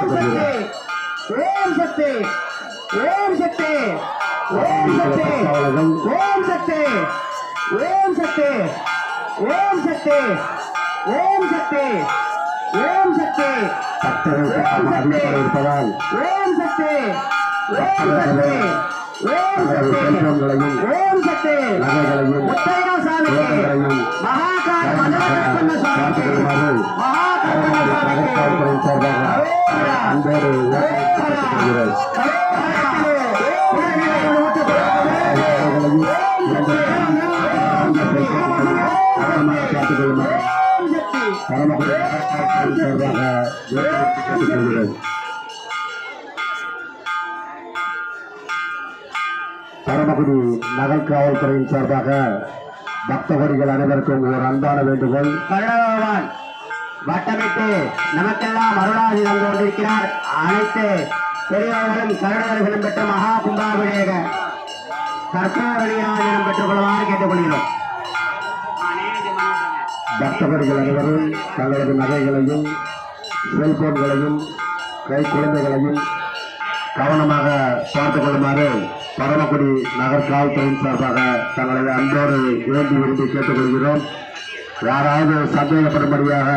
ஓம் சக்தி ஓம் சக்தி ஓம் சக்தி ஓம் சக்தி ஓம் சக்தி ஓம் சக்தி ஓம் சக்தி இருப்பதால் ஓம் சக்தி ஓம் சக்தி ஓம் சக்தி ஓம் சக்தி முத்தையா சாமிக்கு யோகங்களையும் மகாகால கடற்கரைத்துறையின் சார்பாக அன்போடு விவாதிக்கப்படுகிறது பரமக்குடி நகர் காவல்துறையின் சார்பாக பக்தகோடிகள் அனைவருக்கும் ஒரு அன்பான வேண்டுகோள். வட்டமிட்டு நமக்கெல்லாம் அருளாதி தந்து கொண்டிருக்கிறார் அனைத்து பெரியவர்களும் கருணர்களும் பெற்ற மகா கும்பாபிஷேக கற்பூரணியாஜனம் பெற்றுக் கொள்ளுமாறு கேட்டுக்கொள்கிறோம். பக்தகோடிகள் அனைவரும் தங்களது நகைகளையும் செல்போன்களையும் கை குழந்தைகளையும் கவனமாக பார்த்துக் கொள்ளுமாறு பரமக்குடி நகர் காவல்துறையின் சார்பாக தங்களது அன்போடு வேண்டி விரும்பி கேட்டுக்கொள்கிறோம். யாராவது சந்தேகப்படும்படியாக